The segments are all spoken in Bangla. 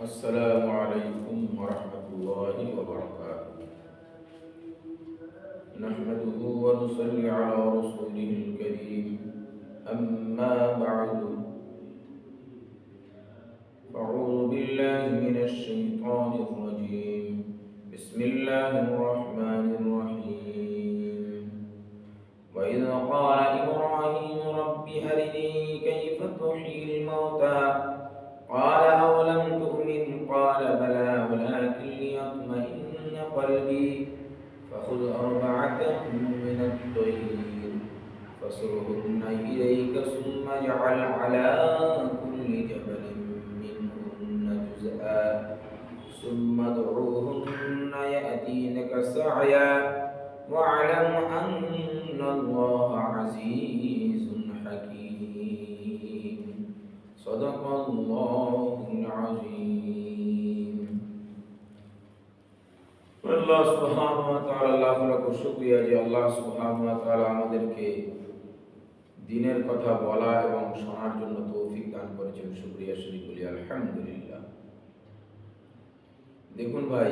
السلام عليكم ورحمة الله وبركاته. نحمده ونصلي على رسوله الكريم. أما بعد أعوذ بالله من الشيطان الرجيم. بسم الله الرحمن الرحيم. وإذ قال إبراهيم رب أرني كيف تحيي الموتى؟ قال فصرهن إليك ثم اجعل على كل جبل منهن جزءا ثم ادعوهن يأتينك سعيا واعلم أن الله عزيز حكيم صدق الله العظيم আল্লাহ সুবহানাহু ওয়া তাআলা লাখ লাখ শুকরিয়া যে আল্লাহ সুবহানাহু ওয়া তাআলা আমাদেরকে দিনের কথা বলা এবং শোনার জন্য তৌফিক দান করেছেন শুকরিয়া শুরি বলি আলহামদুলিল্লাহ দেখুন ভাই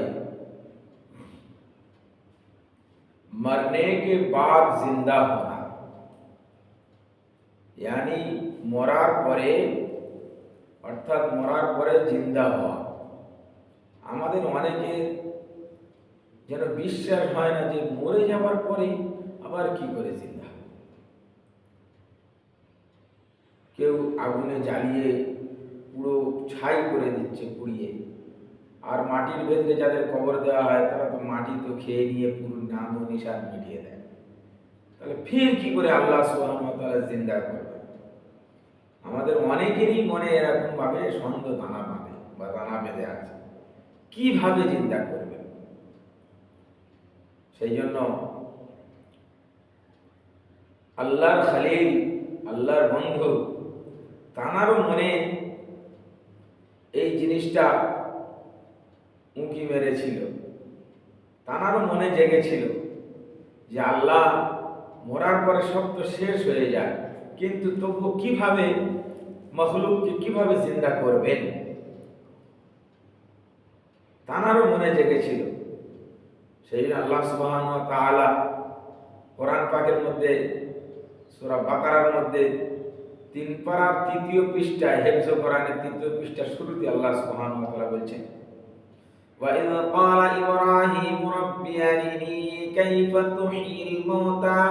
मरने के बाद जिंदा होना यानी মরার পরে অর্থাৎ মরার পরে জিন্দা হওয়া আমাদের অনেকে যেন বিশ্বাস হয় না যে মরে যাওয়ার পরে আবার কি করে জিন্দা আগুনে জ্বালিয়ে পুরো ছাই করে দিচ্ছে পুড়িয়ে। আর মাটির ভেতরে যাদের কবর দেওয়া হয়, তারা তো মাটি তো খেয়ে নিয়ে পুরো নাম ও নিশান মিটিয়ে দেয়। তাহলে ফির কি করে আল্লাহ ওয়া জিন্দা করবে? আমাদের অনেকেরই মনে এরকম ভাবে সন্দেহ দানা বাঁধে বা দানা বেঁধে আছে। কীভাবে চিন্তা করবে? সেই জন্য আল্লাহর খালিল, আল্লাহর বন্ধু তানারও মনে এই জিনিসটা উঁকি মেরেছিল। তানারও মনে জেগেছিল যে আল্লাহ মরার পরে সব তো শেষ হয়ে যায়, কিন্তু তবু কীভাবে মখলুককে কীভাবে জিন্দা করবেন? তানারও মনে জেগেছিল। সেই আল্লাহ তাআলা কোরআন পাকের মধ্যে, সূরা বাকারার মধ্যে তিন পারার তৃতীয় পৃষ্ঠায় হেফজ কোরআনের তৃতীয় পৃষ্ঠা শুরুতে আল্লাহ সুবহান তাআলা বলছেন وإذ قال إبراهيم رب أرني كيف تحيي الموتى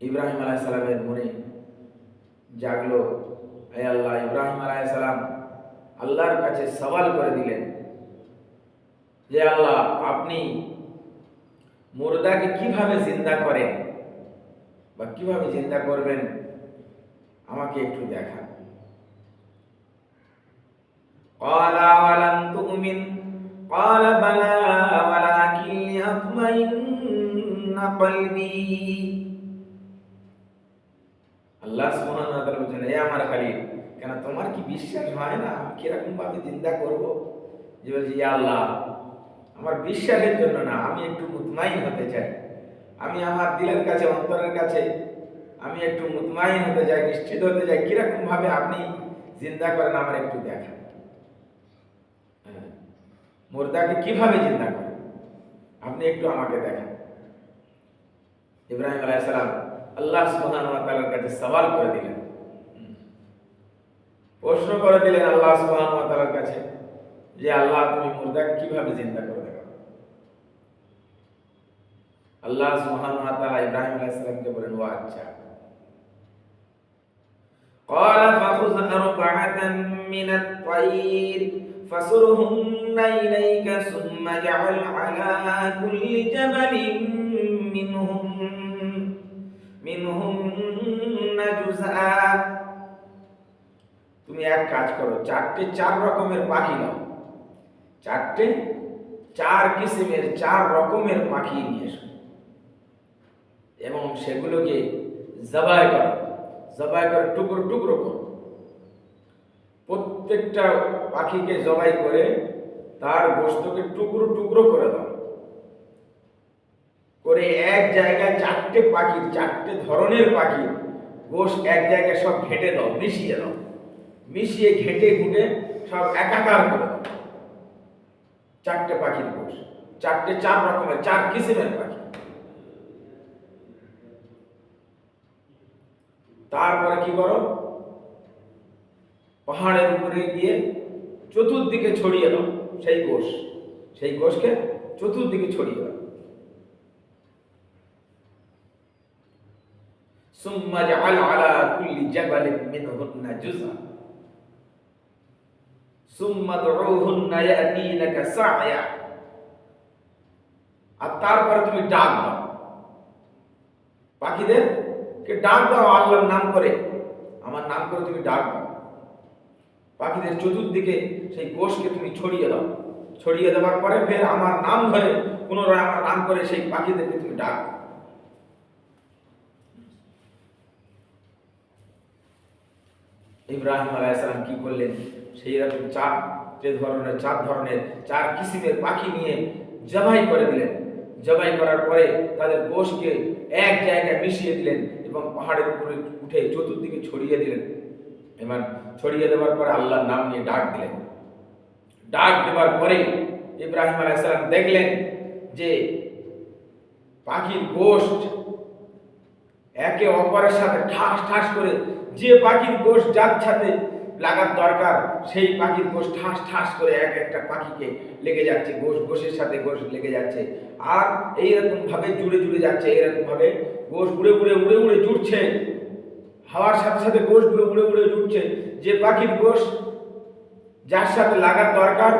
ইব্রাহিম আলাইহিস সালামের মনে জাগলো হে আল্লাহ ইব্রাহিম আলাইহিস সালাম আল্লাহর কাছে সওয়াল করে দিলেন যে আল্লাহ আপনি মুর্দাকে কিভাবে জিন্দা করেন বা কিভাবে জিন্দা করবেন আমাকে একটু দেখান قال ولم تؤمن قال بلى ولكن ليطمئن قلبي আল্লাহ সুবহানাহু ওয়া তাআলা বলেন হে আমার খালিল কেন তোমার কি বিশ্বাস হয় না আমি কিরকম ভাবে চিন্তা করব যে বলছি ইয়া আল্লাহ আমার বিশ্বাসের জন্য না, আমি একটু মুতমাইন হতে চাই। আমি আমার দিলের কাছে, অন্তরের কাছে, আমি একটু মুতমাইন হতে চাই, নিশ্চিত হতে চাই কীরকম ভাবে আপনি চিন্তা করেন আমার একটু দেখান। হ্যাঁ। মুর্দাকে কীভাবে চিন্তা করেন? আপনি একটু আমাকে দেখান। ইব্রাহিম আলাইহিস সালাম আল্লাহ সুবহানাহু ওয়া তাআলার কাছে সওয়াল করে দিলেন। প্রশ্ন করে দিলেন আল্লাহ সুবহানাহু ওয়া কাছে যে, আল্লাহ তুমি মুর্দাকে কীভাবে চিন্তা করে দেখো আল্লাহ সুবহানাহু ওয়া তাআলা ইব্রাহিম আলাইহিস সালামকে বলেন ও আচ্ছা قال فخذ أربعة من الطير فصرهن إليك ثم اجعل على كل جبل منهم منهن جزءا তুমি এক কাজ করো চারটে চার রকমের পাখি নাও চারটে চার কিসিমের চার রকমের পাখি নিয়ে এসো এবং সেগুলোকে জবাই করো, জবাই করে টুকরো টুকরো করো। প্রত্যেকটা পাখিকে জবাই করে তার গোস্তকে টুকরো টুকরো করে দাও। করে এক জায়গায় চারটে পাখির চারটে ধরনের পাখি, গোশ এক জায়গায় সব ঘেটে দাও, মিশিয়ে দাও। মিশিয়ে ঘেটে ঘুটে সব একাকার করে দাও। চারটে পাখির গোশ, চারটে চার রকমের, চার কিসিমের পাখি। তারপরে কি করো পাহাড়ের উপরে গিয়ে চতুর্দিকে ছড়িয়ে দাও সেই গোষ সেই গোষকে চতুর্দিকে ছড়িয়ে দাও সুম্মা জাআল আলা কুল্লি জাবালিন মিনহুন্না জুজআ সুম্মা দুউহুন্না ইয়াতিনাকা সাআয়া আর তারপরে তুমি ডাক দাও পাখিদের ডাক দাও, আল্লাহর নাম করে। আমার নাম করে তুমি ডাক দাও। পাখিদের চতুর্দিকে সেই কোষকে তুমি ছড়িয়ে দাও। ছড়িয়ে দেওয়ার পরে ফের আমার নাম ধরে, পুনরায় আমার নাম করে সেই পাখিদেরকে তুমি ডাক ইব্রাহিম আলাইসালাম কি করলেন? সেই রকম চার যে ধরনের, চার ধরনের, চার কিসিমের পাখি নিয়ে জবাই করে দিলেন। জবাই করার পরে তাদের গোশকে এক জায়গায় মিশিয়ে দিলেন। এবং পাহাড়ের উপরে উঠে চতুর্দিকে ছড়িয়ে দিলেন। এবার ছড়িয়ে দেওয়ার পরে আল্লাহর নাম নিয়ে ডাক দিলেন। ডাক দেওয়ার পরে ইব্রাহিম আলাইসালাম দেখলেন যে পাখির গোষ্ঠ একে অপরের সাথে ঠাস ঠাস করে যে পাখির গোষ্ঠ যার সাথে লাগার দরকার, সেই পাখির গোশ ঠাস ঠাস করে এক একটা পাখিকে লেগে যাচ্ছে, গোশ গোষের সাথে গোষ লেগে যাচ্ছে। আর এইরকমভাবে জুড়ে জুড়ে যাচ্ছে, এইরকমভাবে গোশ উড়ে উড়ে উড়ে উড়ে জুড়ছে। হাওয়ার সাথে সাথে গোশগুলো উড়ে উড়ে জুড়ছে। যে পাখির গোষ যার সাথে লাগার দরকার